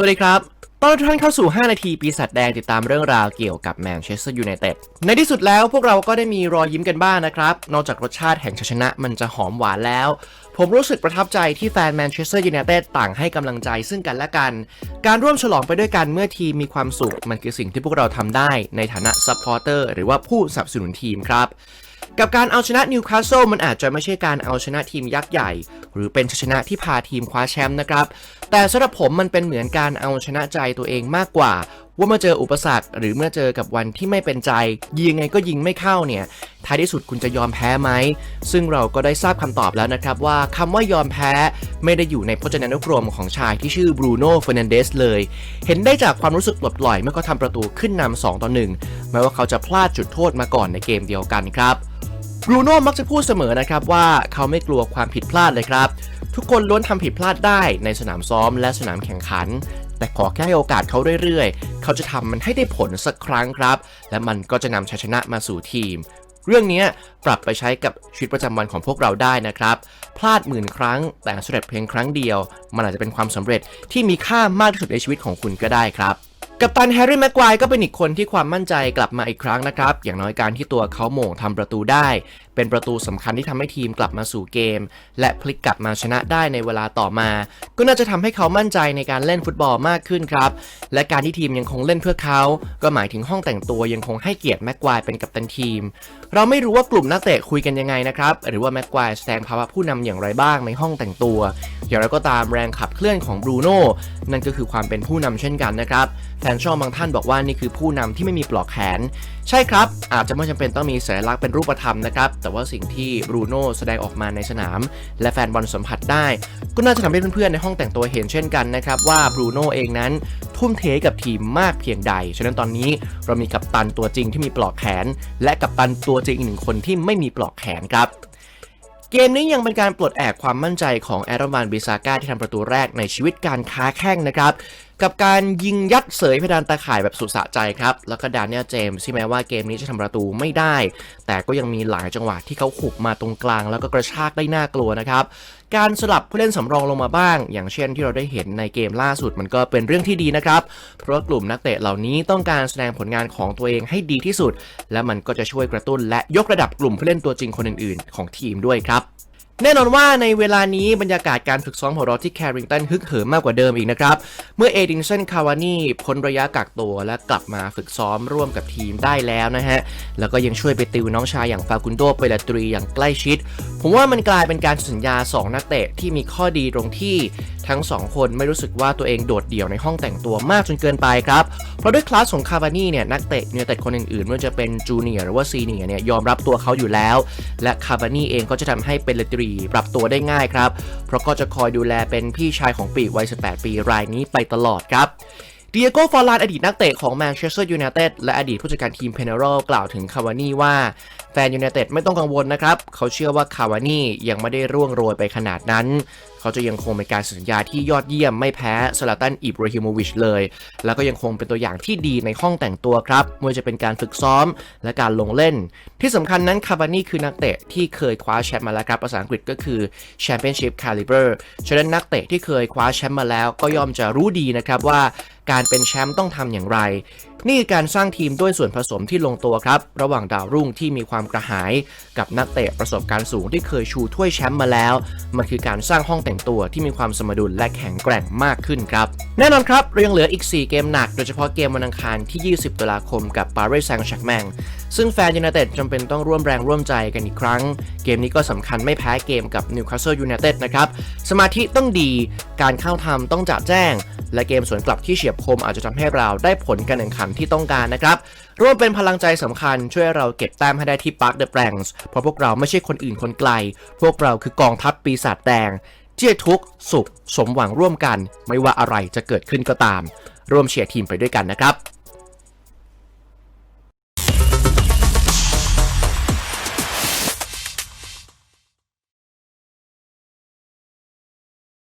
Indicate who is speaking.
Speaker 1: สวัสดีครับ ตอนทุกท่านเข้าสู่ 5 นาทีปีศาจแดงติดตามเรื่องราวเกี่ยวกับแมนเชสเตอร์ยูไนเต็ด ในที่สุดแล้วพวกเราก็ได้มีรอยยิ้มกันบ้างนะครับ นอกจากรสชาติแห่งชัยชนะมันจะหอมหวานแล้ว ผมรู้สึกประทับใจที่แฟนแมนเชสเตอร์ยูไนเต็ดต่างให้กำลังใจซึ่งกันและกัน การร่วมฉลองไปด้วยกันเมื่อทีมมีความสุข มันคือสิ่งที่พวกเราทำได้ในฐานะซัพพอร์เตอร์หรือว่าผู้สนับสนุนทีมครับ กับการเอาชนะนิวคาสเซิลมันอาจจะไม่ใช่การเอาชนะทีมยักษ์ใหญ่ หรือเป็นชัยชนะที่พาทีมคว้าแชมป์นะครับ แต่สำหรับผมมันเป็นเหมือนการเอาชนะใจตัวเองมากกว่า ว่าเมื่อเจออุปสรรค หรือเมื่อเจอกับวันที่ไม่เป็นใจ ยิงไงก็ยิงไม่เข้าเนี่ยท้ายที่สุดคุณจะยอมแพ้ไหม ซึ่งเราก็ได้ทราบคำตอบแล้วนะครับว่าคำว่ายอมแพ้ไม่ได้อยู่ในพจนานุกรมของชายที่ชื่อบรูโน่เฟอร์นันเดสเลย เห็นได้จากความรู้สึกปลดปล่อยเมื่อเขาทำประตูขึ้นนำ2ต่อ1แม้ว่าเขาจะพลาดจุดโทษมาก่อนในเกมเดียวกันครับ บรูโน่มักจะพูดเสมอนะครับว่าเขาไม่กลัวความผิดพลาดเลยครับ ทุกคนล้วนทำผิดพลาดได้ในสนามซ้อมและสนามแข่งขัน แต่ขอแค่ให้โอกาสเขาเรื่อยๆ เขาจะทำมันให้ได้ผลสักครั้งครับ และมันก็จะนำชัยชนะมาสู่ทีม เรื่องนี้ปรับไปใช้กับชีวิตประจำวันของพวกเราได้นะครับ พลาดหมื่นครั้ง แต่สำเร็จเพียงครั้งเดียว มันอาจจะเป็นความสำเร็จที่มีค่ามากที่สุดในชีวิตของคุณก็ได้ครับ กัปตันแฮร์รี่แม็กควายก็เป็นอีกคนที่ความมั่นใจกลับมาอีกครั้งนะครับ อย่างน้อยการที่ตัวเขาโหม่งทำประตูได้ เป็นประตูสำคัญที่ทำให้ทีมกลับมาสู่เกม และพลิกกลับมาชนะได้ในเวลาต่อมา ก็น่าจะทำให้เขามั่นใจในการเล่นฟุตบอลมากขึ้นครับ และการที่ทีมยังคงเล่นเพื่อเขา ก็หมายถึงห้องแต่งตัวยังคงให้เกียรติแม็กควายเป็นกัปตันทีม เราไม่รู้ว่ากลุ่มนักเตะคุยกันยังไงนะครับ หรือว่าแม็กควายแสดงภาวะผู้นำอย่างไรบ้างในห้องแต่งตัว อย่างไรก็ตามแรงขับเคลื่อนของบรูโน่นั่นก็คือความเป็นผู้นำเช่นกันนะครับแฟนช่องบางท่านบอกว่านี่คือผู้นำที่ไม่มีปลอกแขน ใช่ครับ อาจจะไม่จำเป็นต้องมีสัญลักษณ์เป็นรูปธรรมนะครับแต่ว่าสิ่งที่บรูโน่แสดงออกมาในสนาม และแฟนบอลสัมผัสได้ ก็น่าจะทำให้เพื่อนๆในห้องแต่งตัวเห็นเช่นกันนะครับว่าบรูโน่เองนั้นทุ่มเทกับทีมมากเพียงใด ฉะนั้นตอนนี้เรามีกัปตันตัวจริงที่มีปลอกแขน และกัปตันตัวจริงอีกหนึ่งคนที่ไม่มีปลอกแขนครับเกมนี้ยังเป็นการปลดแอกความมั่นใจของแอรอนวานบิซาก้าที่ทำประตูแรกในชีวิตการค้าแข่งนะครับ กับการยิงยัดเสยเพดานตาข่ายแบบสุดสะใจครับ แล้วก็ดานเนียลเจมส์ที่แม้ว่าเกมนี้จะทำประตูไม่ได้ แต่ก็ยังมีหลายจังหวะที่เขาขุกมาตรงกลาง แล้วก็กระชากได้น่ากลัวนะครับ การสลับผู้เล่นสำรองลงมาบ้าง อย่างเช่นที่เราได้เห็นในเกมล่าสุดมันก็เป็นเรื่องที่ดีนะครับ เพราะกลุ่มนักเตะเหล่านี้ต้องการแสดงผลงานของตัวเองให้ดีที่สุด และมันก็จะช่วยกระตุ้นและยกระดับกลุ่มผู้เล่นตัวจริงคนอื่น ๆ ของทีมด้วยครับ แน่นอนว่าในเวลานี้บรรยากาศการฝึกซ้อมของเราที่แคริงตันฮึกเหิมมากกว่าเดิมอีกนะครับ เมื่อเอดินสันคาวานี่พ้นระยะกักตัวและกลับมาฝึกซ้อมร่วมกับทีมได้แล้วนะฮะ แล้วก็ยังช่วยไปติวน้องชายอย่างฟาคุนโดเปลตรีอย่างใกล้ชิด ผมว่ามันกลายเป็นการสัญญา 2 นักเตะที่มีข้อดีตรงที่ ทั้ง 2 คนไม่รู้สึกว่าตัวเองโดดเดี่ยวในห้องแต่งตัวมากจนเกินไปครับ เพราะด้วยคลาสของคาวานี่เนี่ยนักเตะเนเต็ดคนอื่นๆไม่ว่าจะเป็นจูเนียร์หรือว่าซีเนียร์เนี่ยยอมรับตัวเขาอยู่แล้ว และคาวานี่เองก็จะทำให้เป็นเลตรีปรับตัวได้ง่ายครับ เพราะก็จะคอยดูแลเป็นพี่ชายของปีกวัย 18 ปีรายนี้ไปตลอดครับ เดียโก้ฟอร์ลานอดีตนักเตะของแมนเชสเตอร์ยูไนเต็ดและอดีตผู้จัดการทีมเพเนโรกล่าวถึงคาวานี่ว่า แฟนยูไนเต็ดไม่ต้องกังวลนะครับ เขาเชื่อว่าคาวานี่ยังไม่ได้ร่วงโรยไปขนาดนั้น เขาจะยังคงเป็นการสัญญาที่ยอดเยี่ยมไม่แพ้สลาตันอิบราฮิโมวิชเลย แล้วก็ยังคงเป็นตัวอย่างที่ดีในห้องแต่งตัวครับไม่ว่าจะเป็นการฝึกซ้อมและการลงเล่น ที่สำคัญนั้นคาวานี่คือนักเตะที่เคยคว้าแชมป์มาแล้วครับภาษาอังกฤษก็คือ Championship Caliber ฉะนั้นนักเตะที่เคยคว้าแชมป์มาแล้ว ก็ย่อมจะรู้ดีนะครับว่า การเป็นแชมป์ต้องทำอย่างไร นี่คือการสร้างทีมด้วยส่วนผสมที่ลงตัวครับ ระหว่างดาวรุ่งที่มีความกระหาย กับนักเตะประสบการณ์สูงที่เคยชูถ้วยแชมป์มาแล้ว มันคือการสร้างห้องแต่งตัวที่มีความสมดุลและแข็งแกร่งมากขึ้นครับ แน่นอนครับเรายังเหลืออีก 4 เกมหนัก โดยเฉพาะเกมวันอังคารที่ 20 ตุลาคมกับปารีสแซงต์แชร์แมงซึ่งแฟนยูไนเต็ดจำเป็นต้องร่วมแรงร่วมใจกันอีกครั้ง เกมนี้ก็สำคัญไม่แพ้เกมกับนิวคาสเซิลยูไนเต็ดนะครับสมาธิต้องดีการเข้าทำต้องจัดแจ้ง และเกมสวนกลับที่เฉียบคมอาจจะทำให้เราได้ผลการแข่งขันที่ต้องการนะครับ ร่วมเป็นพลังใจสำคัญช่วยเราเก็บแต้มให้ได้ที่ปาร์คเดอะแบงส์เพราะพวกเราไม่ใช่คนอื่นคนไกล พวกเราคือกองทัพปีศาจแดงที่ทุกสุข สมหวังร่วมกัน ไม่ว่าอะไรจะเกิดขึ้นก็ตาม ร่วมเชียร์ทีมไปด้วยกันนะครับ